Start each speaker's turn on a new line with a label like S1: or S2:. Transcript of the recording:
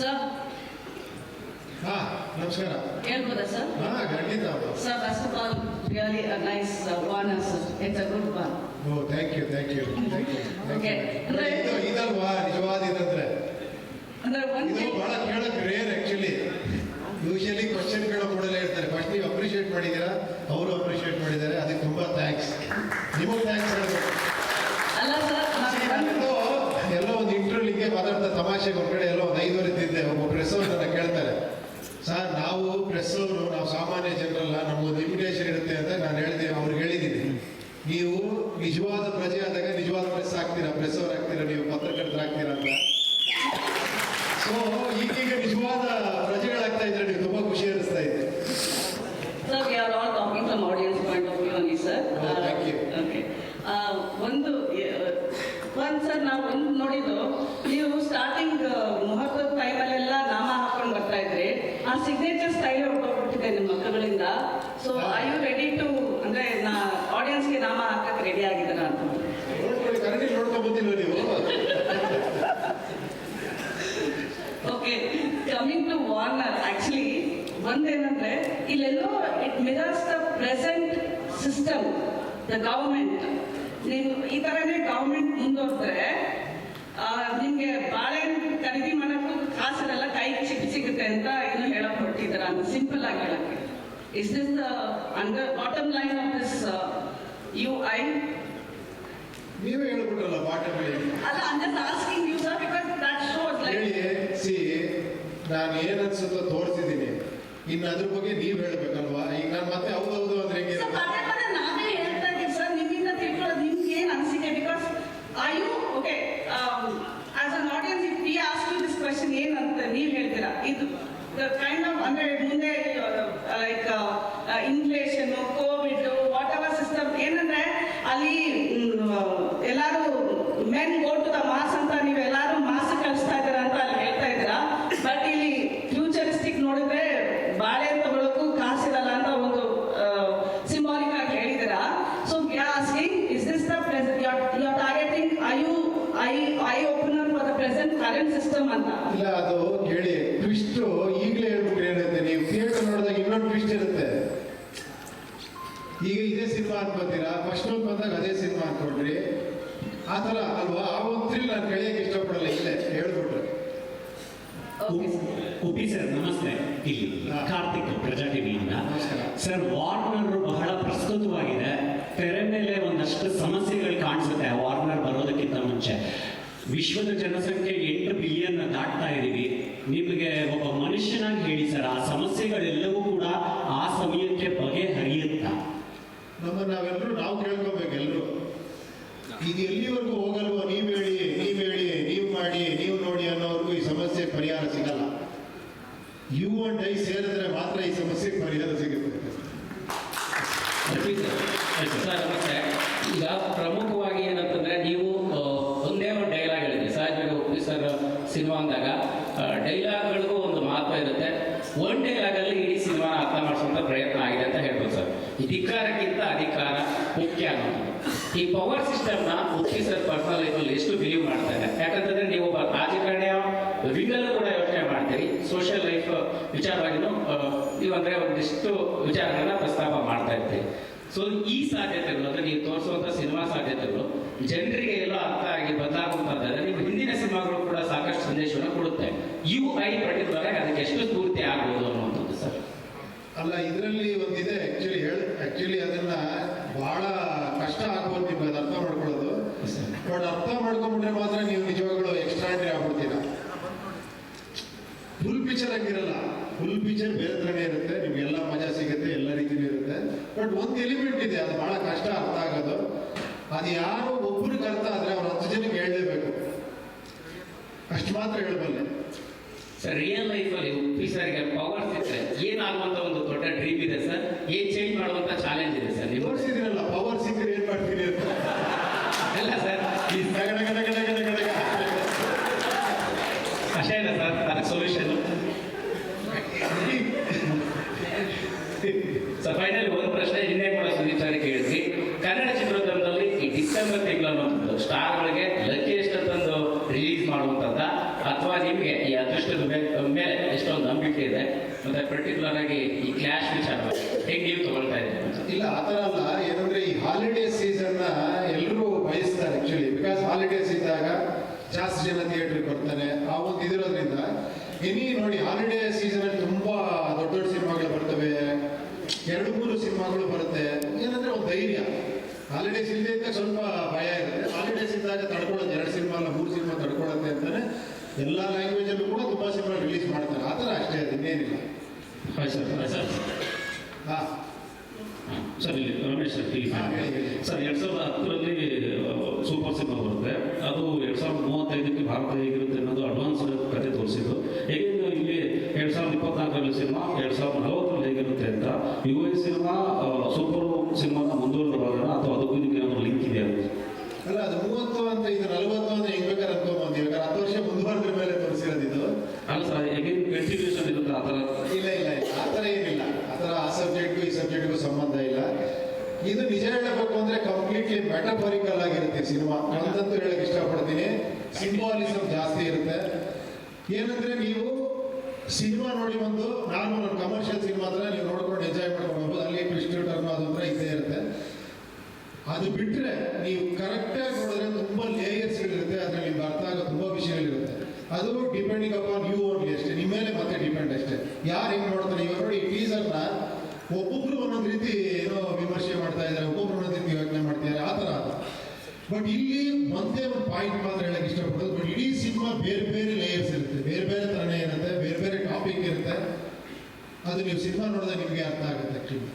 S1: Sir
S2: ಹಾ ನಮಸ್ಕಾರ
S1: ಹೇಳ್ಬೋದಾ ಸರ್
S2: ಹಾ ಖಂಡಿತ
S1: Sir, first of all, really a nice uh, one, sir. It's a good one.
S2: Oh thank you thank you thank you
S1: Okay.
S2: ಇದು ಇದಲ್ವಾ ನಿಜವಾದ ಮಾತಾಡ್ತಾ ತಮಾಷೆಗೆ ಒಂದು ಕಡೆ ಎಲ್ಲೋ ಒಂದು ಐದುವರೆ ತಿಂದೆ ಒಬ್ಬ ಪ್ರೆಸ್ ಅವ್ರನ್ನ ಕೇಳ್ತಾರೆ. ಸರ್ ನಾವು ಪ್ರೆಸ್ ಅವರು ನಾವು ಸಾಮಾನ್ಯ ಜನರಲ್ಲ ನಮಗೊಂದು ಇನ್ವಿಟೇಷನ್ ಇರುತ್ತೆ ಅಂತ ನಾನು ಹೇಳಿದೆ ಅವ್ರಿಗೆ ಹೇಳಿದ್ದೀನಿ. ನೀವು ನಿಜವಾದ ಪ್ರಜೆ ಆದಾಗ ನಿಜವಾದ ಪ್ರೆಸ್ ಆಗ್ತೀರಾ? ಪ್ರೆಸ್ ಅವ್ರು ಆಗ್ತೀರಾ? ನೀವು ಪತ್ರಕರ್ತರಾಗ್ತೀರಾ ಅಂತ? ಸೊ ಈಗೀಗ ನಿಜವಾದ ಪ್ರಜೆಗಳಾಗ್ತಾ ಇದ್ರೆ ನೀವು ತುಂಬಾ ಖುಷಿ ಅನಿಸ್ತಾ ಇದೆ.
S1: ಸರ್ ಒಂದ್ಸರ್ ನಾವು ಒಂದು ಟಾಕಿಂಗ್ ಆ ಸಿಗ್ನೇಚರ್ ಸ್ಟೈಲ್ ಹೊಡ್ಕೊಂಡ್ಬಿಟ್ಟಿದೆ ನಿಮ್ಮ ಮಕ್ಕಳಿಂದ. So I you ready to ಅಂದ್ರೆ ನಾ ಆಡಿಯನ್ಸ್ಗೆ ನಾಮ ಹಾಕಕ್ಕೆ ರೆಡಿ ಆಗಿದ್ದೆ ಅಂತ.
S2: ನೀವು?
S1: Okay coming to Warner actually ಒಂದೇನಂದ್ರೆ ಇಲ್ಲೆಲ್ಲೋ it mirrors the present system the government ನೀವು ಈ ಥರನೇ ಗವರ್ಮೆಂಟ್ ಮುಂದುವರೆದ್ರೆ ನಿಮಗೆ ಬಾಳೆಹಣ್ಣು ಸಿಗುತ್ತೆ ಅಂತ ಏನು ಹೇಳಕ್ ಹೊರಟಿದ್ದೀರ ಅಂತ ಸಿಂಪಲ್ ಆಗಿ ಹೇಳಕ್ಕೆ. Is this the under bottom line of this you I
S2: ನೀವೇ ಹೇಳ್ಬಿಟ್ರಲ್ಲ ಲೈನ್
S1: ಅಲ್ಲ ಅಂದ್ರೆ asking you sir because that shows like
S2: ಹೇಳಿ ಸಿ ನಾನು ಏನು ಅನ್ಸುತ್ತೋ ತೋರಿಸಿದ್ದೀನಿ. ಇನ್ನು ಅದ್ರ ಬಗ್ಗೆ ನೀವು ಹೇಳ್ಬೇಕಲ್ವಾ? ಈಗ ನಾನು ಮತ್ತೆ ಹೌದು ಹೌದು ಅಂದ್ರೆ ಹೆಂಗೆ
S1: ಸರ್, ಪದೇ ಪದೇ ನಾವೇ ಹೇಳ್ತಾ ಇದ್ದೀವಿ ಸರ್ ನಿಮ್ಮಿಂದ ತಿಳ್ಕೊಳ್ಳೋದು ನಿಮ್ಗೆ ಏನು ಅನಿಸಿಕೆ because I you okay as an audience if we ask you this question ಏನಂತ ನೀವು ಹೇಳ್ತೀರಾ ಇದು ಕೈಂಡ್ ಆಫ್ ಅಂದ್ರೆ ಮುಂದೆ like inflation Covid whatever system ಏನಂದ್ರೆ ಅಲ್ಲಿ ಎಲ್ಲರೂ men go to the mass ಅಂತ ನೀವು ಎಲ್ಲಾರು ಮಾಸ್ ಕಳಿಸ್ತಾ ಇದ್ದೀರಾ ಅಂತ ಅಲ್ಲಿ ಹೇಳ್ತಾ ಇದ್ದೀರಾ? ಬಟ್ ಇಲ್ಲಿ ಫ್ಯೂಚರಿಸ್ಟಿಕ್ ನೋಡಿದ್ರೆ ಬಾಳೆ ತಗೊಳಕ್ಕೂ ಕಾಸಿರಲ್ಲ ಅಂತ ಒಂದು ಸಿಂಬಾಲಿಕ್ ಆಗಿ ಹೇಳಿದ್ದೀರಾ? So asking is this the targeting I you I I opener for the present current system ಅಂತ?
S2: ಇಲ್ಲ, ಅದು ಕೇಳಿ ಟ್ವಿಸ್ಟ್ ಈಗಲೇ ಹೇಳ್ಬಿಟ್ಟು ಏನಂತೆ, ನೀವು ಥಿಯೇಟರ್ ನೋಡಿದಾಗ ಇನ್ನೊಂದು ಟ್ವಿಸ್ಟ್ ಇರುತ್ತೆ. ಈಗ ಇದೇ ಸಿನಿಮಾ ಅನ್ಕೋತೀರಾ ಫಸ್ಟ್ ಒಂದು ಬಂದಾಗ ಅದೇ ಸಿನಿಮಾ ಅನ್ಕೊಂಡ್ರಿ. ಆ ಥರ ಅಲ್ವಾ? ಆ ಒಂದು ಥ್ರಿಲ್ ನಾನು ಕಳಿಯಕ್ಕೆ ಇಷ್ಟಪಡಲ್ಲ ಇಲ್ಲೇ ಹೇಳ್ಬಿಟ್ರೆ.
S1: ಓಕೆ
S3: ಉಪಿ ಸರ್ ನಮಸ್ತೆ. ಇಲ್ಲಿ ಕಾರ್ತಿಕ್ ಪ್ರಜಾ ಟಿವಿಯಿಂದ. ಸರ್ ವಾರ್ನರ್ ಬಹಳ ಪ್ರಸ್ತುತವಾಗಿದೆ. ತೆರೆ ಮೇಲೆ ಒಂದಷ್ಟು ಸಮಸ್ಯೆಗಳು ಕಾಣಿಸುತ್ತೆ ವಾರ್ನರ್ ಬರೋದಕ್ಕಿಂತ ಮುಂಚೆ. ವಿಶ್ವದ ಜನಸಂಖ್ಯೆ ಎಂಟು ಬಿಲಿಯನ್ ದಾಟ್ತಾ ಇದೀವಿ. ನಿಮಗೆ ಒಬ್ಬ ಮನುಷ್ಯನಾಗಿ ಹೇಳಿ ಸರ್ ಆ ಸಮಸ್ಯೆಗಳೆಲ್ಲವೂ ಕೂಡ ಆ ಸಮಯಕ್ಕೆ ಬಗೆಹರಿಯುತ್ತಾ.
S2: ನಮ್ಮ ನಾವೆಲ್ಲರೂ ನಾವು ಕೇಳ್ಕೋಬೇಕು ಎಲ್ಲರೂ ಇದು ಎಲ್ಲಿವರೆಗೂ ಹೋಗಲ್ವೋ, ನೀವು ಹೇಳಿ ನೀವು ಹೇಳಿ, ನೀವು ಮಾಡಿ, ನೀವು ನೋಡಿ ಅನ್ನೋರ್ಗೂ ಈ ಸಮಸ್ಯೆ ಪರಿಹಾರ ಸಿಗಲ್ಲ. ಯು ಅಂಡ್ ಐ ಸೇರಿದ್ರೆ ಮಾತ್ರ ಈ ಸಮಸ್ಯೆ ಪರಿಹಾರ ಸಿಗುತ್ತೆ
S4: ಸರ್ ನಮಸ್ತೆ ಈಗ ಪ್ರಮುಖವಾಗಿ ಏನಂತಂದ್ರೆ ನೀವು ಆ, ಒಂದೇ ಒಂದು ಡೈಲಾಗ್ ಹೇಳಿದ್ರಿ ಸಹಜವಾಗಿ ಉಪ್ಪಿ ಸರ್ ಸಿನಿಮಾ ಅಂದಾಗ ಡೈಲಾಗ್ಗಳಿಗೂ ಒಂದು ಮಹತ್ವ ಇರುತ್ತೆ ಒಂದು ಡೈಲಾಗಲ್ಲಿ ಇಡೀ ಸಿನಿಮಾನ ಅರ್ಥ ಮಾಡಿಸುವಂಥ ಪ್ರಯತ್ನ ಆಗಿದೆ ಅಂತ ಅಧಿಕಾರಕ್ಕಿಂತ ಅಧಿಕಾರ ಮುಖ್ಯ ಅನ್ನೋದು. ಈ ಪವರ್ ಸಿಸ್ಟಮ್ನ ಮುಖ್ಯ ಪರ್ಸನಲ್ ಲೈಫಲ್ಲಿ ಎಷ್ಟು ಬಿಲೀವ್ ಮಾಡ್ತಾರೆ ಯಾಕಂತಂದ್ರೆ ನೀವು ಒಬ್ಬ ರಾಜಕಾರಣಿಯ ವಿಂಗಲ್ಲೂ ಕೂಡ ಯೋಚನೆ ಮಾಡ್ತೀರಿ. ಸೋಷಿಯಲ್ ಲೈಫ್ ವಿಚಾರವಾಗಿನೂ ಆ, ನೀವು ಅಂದ್ರೆ ಒಂದಿಷ್ಟು ವಿಚಾರಗಳನ್ನ ಪ್ರಸ್ತಾಪ ಮಾಡ್ತಾ ಇರ್ತೀರಿ. ಸೊ ಈ ಸಾಧ್ಯತೆಗಳು ಅಂದ್ರೆ ನೀವು ತೋರಿಸುವಂತ ಸಿನಿಮಾ ಸಾಧ್ಯತೆಗಳು ಜನರಿಗೆ ಎಲ್ಲ ಅರ್ಥ ಆಗಿ ಬದಲಾಗುವಂತಂದ್ರೆ ನೀವು ಹಿಂದಿನ ಸಿನಿಮಾಗಳು ಕೂಡ ಸಾಕಷ್ಟು ಸಂದೇಶವನ್ನು ಕೊಡುತ್ತೆ. ಯು ಐ ಪರ್ಟಿಕ್ಯುಲರ್ ಅದಕ್ಕೆ ಎಷ್ಟು ಸ್ಫೂರ್ತಿ ಆಗ್ಬೋದು ಸರ್
S2: ಅಲ್ಲ, ಇದರಲ್ಲಿ ಒಂದಿದೆ ಆಕ್ಚುಲಿ ಹೇಳಿ ಆಕ್ಚುಲಿ ಅದನ್ನ ಬಹಳ ಕಷ್ಟ ಆಗ್ಬೋದು ನಿಮ್ಗೆ ಅದು ಅರ್ಥ ಮಾಡ್ಕೊಳ್ಳೋದು. ಬಟ್ ಅರ್ಥ ಮಾಡ್ಕೊಂಡ್ಬಿಟ್ರೆ ಮಾತ್ರ ನೀವು ನಿಜವಾಗ್ಲೂ ಎಕ್ಸ್ಟ್ರಾಂಡ್ರಿ ಆಗ್ಬಿಡ್ತೀರಾ? ಫುಲ್ ಪಿಕ್ಚರ್ ಆಗಿರಲ್ಲ ಫುಲ್ ಪಿಕ್ಚರ್ ಬೇರೆ ಥರನೇ ಇರುತ್ತೆ. ನಿಮ್ಗೆಲ್ಲ ಮಜಾ ಸಿಗುತ್ತೆ, ಎಲ್ಲ ರೀತಿನೂ ಇರುತ್ತೆ. ಬಟ್ ಒಂದು ಎಲಿಮೆಂಟ್ ಇದೆ, ಅದು ಬಹಳ ಕಷ್ಟ ಅರ್ಥ ಆಗೋದು. ಅದು ಯಾರು ಒಬ್ಬರಿಗೆ ಅರ್ಥ ಆದ್ರೆ ಅವ್ರು ಹತ್ತು ಜನಕ್ಕೆ ಹೇಳಲೇಬೇಕು. ಅಷ್ಟು ಮಾತ್ರ ಹೇಳಬಲ್ಲೆ.
S4: ರಿಯಲ್ ಲೈಫಲ್ಲಿ ಉಪ್ಪಿ ಸರ್ಗೆ ಪವರ್ ಸಿಕ್ಕರೆ ಏನಾಗುವಂತ ಒಂದು ದೊಡ್ಡ ಡ್ರೀಮ್ ಇದೆ ಸರ್. ಏನ್ ಚೇಂಜ್ ಮಾಡುವಂತ ಚಾಲೆಂಜ್ ಇದೆ ಸರ್ ನೀವು
S2: ತೋರಿಸಿದಿರಲ್ಲ ಪವರ್ ಸಿಕ್ಕರೆ ಏನ್ ಮಾಡ್ತೀನಿ ಅಂತ.
S4: ಅಲ್ಲ ಸರ್. ಅಷ್ಟೇ ಇಲ್ಲ ಸರ್ ಅದಕ್ಕೆ ಸೊಲ್ಯೂಷನ್ ಸರ್ ಫೈನಲ್ ಒಂದು ಪ್ರಶ್ನೆ ಹಿಂದೆ ಕೂಡ ಸುದೀಪ್ ಸರ್ ಕೇಳಿದ್ವಿ ಕನ್ನಡ ಚಿತ್ರೋದ್ಯಮದಲ್ಲಿ ಈ ಡಿಸೆಂಬರ್ ತಿಂಗಳು ಅನ್ನೋದು ಸ್ಟಾರ್ಗಳಿಗೆ ಲಕ್ಕಿಯೆಸ್ಟ್ ತಂದು ರಿಲೀಸ್ ಮಾಡುವಂಥದ್ದ ಅಥವಾ ನಿಮಗೆ ಈ ಅದೃಷ್ಟದ ಬೆ- ಅಷ್ಟೊಂದು ನಂಬಿಕೆ ಇದೆ ಮತ್ತೆ ಪರ್ಟಿಕ್ಯುಲರ್ ಆಗಿ ಈ ಕ್ಲಾಶ್ ವಿಚಾರವಾಗಿ ಹೇಗೆ ನೀವು ತಗೊಳ್ತಾ ಇದ್ದೀರಿ
S2: ಇಲ್ಲ, ಆ ಥರ ಅಲ್ಲ. ಏನಂದ್ರೆ ಈ ಹಾಲಿಡೇ ಸೀಸನ್ನ ಎಲ್ಲರೂ ಬಯಸ್ತಾರೆ ಆಕ್ಚುಲಿ ಬಿಕಾಸ್ ಹಾಲಿಡೇಸ್ ಇದ್ದಾಗ ಜಾಸ್ತಿ ಜನ ಥಿಯೇಟ್ರಿಗೆ ಬರ್ತಾರೆ. ಆ ಒಂದು ಇದಿರೋದ್ರಿಂದ ಇನ್ನಿ ನೋಡಿ ಹಾಲಿಡೇ ಸೀಸನ್ ಅಲ್ಲಿ ತುಂಬಾ ದೊಡ್ಡ ದೊಡ್ಡ ಸಿನಿಮಾಗಳು ಬರ್ತವೆ. ಎರಡು, ಮೂರು ಸಿನಿಮಾಗಳು ಬರುತ್ತೆ. ಏನಂದ್ರೆ ಒಂದು ಧೈರ್ಯ. ಹಾಲಿಡೇಸ್ ಇಲ್ಲದೆ ಇದ್ದಾಗ ಸ್ವಲ್ಪ ಭಯ ಇರುತ್ತೆ. ಹಾಲಿಡೇಸ್ ಇದ್ದಾಗ ತಡ್ಕೊಳ್ಳೋದು ಎರಡು ಸಿನಿಮಾ ಅಲ್ಲ, ಮೂರು ಸಿನಿಮಾ ತಡ್ಕೊಳ್ಳುತ್ತೆ ಅಂತಾನೆ ಎಲ್ಲ ಲ್ಯಾಂಗ್ವೇಜಲ್ಲೂ ಕೂಡ ತುಂಬಾ ಸಿನಿಮಾ ರಿಲೀಸ್ ಮಾಡ್ತಾರೆ. ಆ ಥರ ಅಷ್ಟೇ ಅದು
S4: ಹಾಯ್ ಸರ್ ಸರ್
S2: ಹಾಂ
S5: ಸರ್ ಇಲ್ಲಿ ರಮೇಶ್ ಸರ್
S2: ಇಲ್ಲಿ.
S5: ಸರ್ ಎರಡು ಸಾವಿರದ ಹತ್ತರಲ್ಲಿ ಸೂಪರ್ ಸಿನಿಮಾ ಬರುತ್ತೆ. ಅದು ಎರಡು ಸಾವಿರದ ಮೂವತ್ತೈದಕ್ಕೆ ಭಾರತ ಹೇಗಿರುತ್ತೆ ಅನ್ನೋದು ಅಡ್ವಾನ್ಸ್ ಕತೆ ತೋರಿಸಿದ್ದು. ಹೇಗೆ ಇಲ್ಲಿ ಎರಡು ಸಾವಿರದ ಇಪ್ಪತ್ನಾಲ್ಕರಲ್ಲಿ ಸಿನಿಮಾ ಎರಡು ಸಾವಿರದ ನಲವತ್ತರಲ್ಲಿ ಹೇಗಿರುತ್ತೆ ಅಂತ ಯು ಎ ಸಿನಿಮಾ ಸೂಪರ್ ಸಿನಿಮಾನ ಮುಂದುವರೆದ ಭಾಗನ ಅಥವಾ ಅದಕ್ಕೂ ಇದಕ್ಕೆ ಏನಾದರೂ ಲಿಂಕ್ ಇದೆ ಅಂತ
S2: ಅಲ್ಲ ಅದು ಮೂವತ್ತು ಅಂತ ಇದು ನಲವತ್ತು ಅಂತ ಹೆಂಗ್ ಬೇಕಾದ್ರೆ ಅನ್ಕೊಂಬಂದು ಇವಾಗ ಹತ್ತು ವರ್ಷ ಮುಂದುವರೆದ್ರ ಮೇಲೆ ತೋರಿಸಿರೋದು ಇದು.
S5: ಅಲ್ಲ ಸರ್ ಹೇಗೆ ಕಂಟಿನ್ಯೂಷನ್ ಇರುತ್ತೆ ಆ ಥರ
S2: ಇಲ್ಲ ಇಲ್ಲ ಇಲ್ಲ ಆ ಥರ ಏನಿಲ್ಲ ಆ ಥರ ಆ ಸಬ್ಜೆಕ್ಟ್ಗೂ ಸಂಬಂಧ ಇಲ್ಲ. ಇದು ನಿಜ ಹೇಳಬೇಕು ಅಂದ್ರೆ ಕಂಪ್ಲೀಟ್ಲಿ ಮೆಟಫರಿಕಲ್ ಆಗಿರುತ್ತೆ ಸಿನಿಮಾ. ನಂದಂತೂ ಹೇಳಕ್ ಇಷ್ಟಪಡ್ತೀನಿ. ಸಿಂಬಾಲಿಸಮ್ ಜಾಸ್ತಿ ಇರುತ್ತೆ. ಏನಂದ್ರೆ ನೀವು ಸಿನಿಮಾ ನೋಡಿ ಒಂದು ನಾರ್ಮಲ್ ಕಮರ್ಷಿಯಲ್ ಸಿನಿಮಾ ಅಂದ್ರೆ ನೀವು ನೋಡ್ಕೊಂಡು ಎಂಜಾಯ್ ಮಾಡ್ಕೊಂಡು ಅಲ್ಲಿ ಟ್ವಿಸ್ಟ್ ಟರ್ನ್ ಅದು ಅಂದ್ರೆ ಇದ್ದೇ ಇರುತ್ತೆ. ಅದು ಬಿಟ್ರೆ ನೀವು ಕರೆಕ್ಟಾಗಿ ನೋಡಿದ್ರೆ ತುಂಬಾ ಇರುತ್ತೆ. ಅದ್ರಲ್ಲಿ ನಿಮ್ಗೆ ಅರ್ಥ ಆಗೋ ತುಂಬಾ ವಿಷಯಗಳಿರುತ್ತೆ. ಅದು ಡಿಪೆಂಡಿಂಗ್ ಅಪಾನ್ ಯು ಓನ್ಲಿ ಅಷ್ಟೇ. ನಿಮ್ಮ ಮೇಲೆ ಮತ್ತೆ ಡಿಪೆಂಡ್ ಅಷ್ಟೇ. ಯಾರು ಹೆಂಗ್ ನೋಡ್ತಾರೆ? ಇವಾಗ ನೋಡಿ ಟೀಸರ್ನ ಒಬ್ಬೊಬ್ರು ಒಂದೊಂದು ರೀತಿ ಏನೋ ವಿಮರ್ಶೆ ಮಾಡ್ತಾ ಇದ್ದಾರೆ ಒಬ್ಬೊಬ್ರು ಒಂದೊಂದು ರೀತಿ ಯೋಚನೆ ಮಾಡ್ತಿದ್ದಾರೆ, ಆ ಥರ ಬಟ್ ಇಲ್ಲಿ ಒಂದೇ ಒಂದು ಪಾಯಿಂಟ್ ಮಾತ್ರ ಹೇಳಕ್ ಇಷ್ಟಪಡೋದು ಬಟ್ ಇಡೀ ಸಿನಿಮಾ ಬೇರೆ ಬೇರೆ ಲೇಯರ್ಸ್ ಇರುತ್ತೆ. ಬೇರೆ ಬೇರೆ ಥರನೇ ಇರುತ್ತೆ, ಬೇರೆ ಬೇರೆ ಟಾಪಿಕ್ ಇರುತ್ತೆ. ಅದು ನೀವು ಸಿನಿಮಾ ನೋಡಿದಾಗ ನಿಮಗೆ ಅರ್ಥ ಆಗುತ್ತೆ ಆ್ಯಕ್ಚುಲಿ